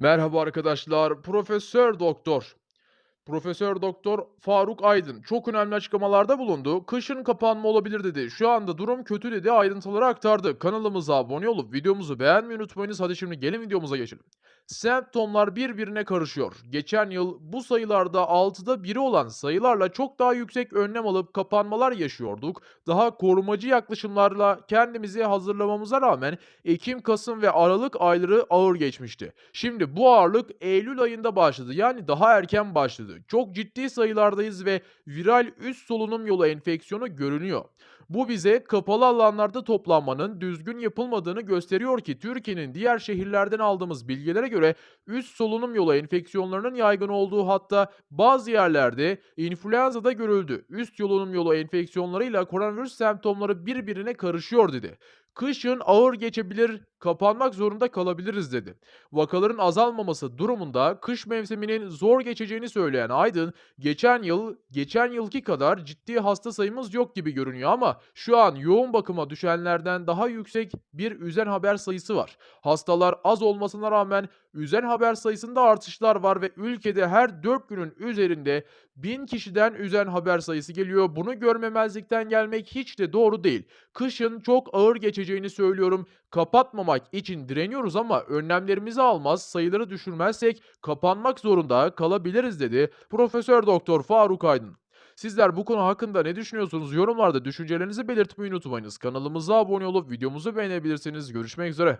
Merhaba arkadaşlar. Profesör Doktor. Profesör Doktor Faruk Aydın çok önemli açıklamalarda bulundu. Kışın kapanma olabilir dedi. Şu anda durum kötü dedi. Ayrıntıları aktardı. Kanalımıza abone olup videomuzu beğenmeyi unutmayınız. Hadi şimdi gelin videomuza geçelim. Semptomlar birbirine karışıyor. Geçen yıl bu sayılarda 6'da 1'i olan sayılarla çok daha yüksek önlem alıp kapanmalar yaşıyorduk. Daha korumacı yaklaşımlarla kendimizi hazırlamamıza rağmen Ekim, Kasım ve Aralık ayları ağır geçmişti. Şimdi bu ağırlık Eylül ayında başladı. Yani daha erken başladı. Çok ciddi sayılardayız ve viral üst solunum yolu enfeksiyonu görünüyor. Bu bize kapalı alanlarda toplanmanın düzgün yapılmadığını gösteriyor ki Türkiye'nin diğer şehirlerden aldığımız bilgilere göre üst solunum yolu enfeksiyonlarının yaygın olduğu hatta bazı yerlerde influenza'da görüldü. Üst solunum yolu enfeksiyonlarıyla koronavirüs semptomları birbirine karışıyor dedi. Kışın ağır geçebilir, kapanmak zorunda kalabiliriz dedi. Vakaların azalmaması durumunda kış mevsiminin zor geçeceğini söyleyen Aydın, geçen yıl geçen yılki kadar ciddi hasta sayımız yok gibi görünüyor ama şu an yoğun bakıma düşenlerden daha yüksek bir üzen haber sayısı var. Hastalar az olmasına rağmen üzen haber sayısında artışlar var ve ülkede her 4 günün üzerinde 1000 kişiden üzen haber sayısı geliyor. Bunu görmemezlikten gelmek hiç de doğru değil. Kışın çok ağır geçeceğini söylüyorum. Kapatmamak için direniyoruz ama önlemlerimizi almaz, sayıları düşürmezsek kapanmak zorunda kalabiliriz dedi Profesör Doktor Faruk Aydın. Sizler bu konu hakkında ne düşünüyorsunuz? Yorumlarda düşüncelerinizi belirtmeyi unutmayınız. Kanalımıza abone olup videomuzu beğenebilirsiniz. Görüşmek üzere.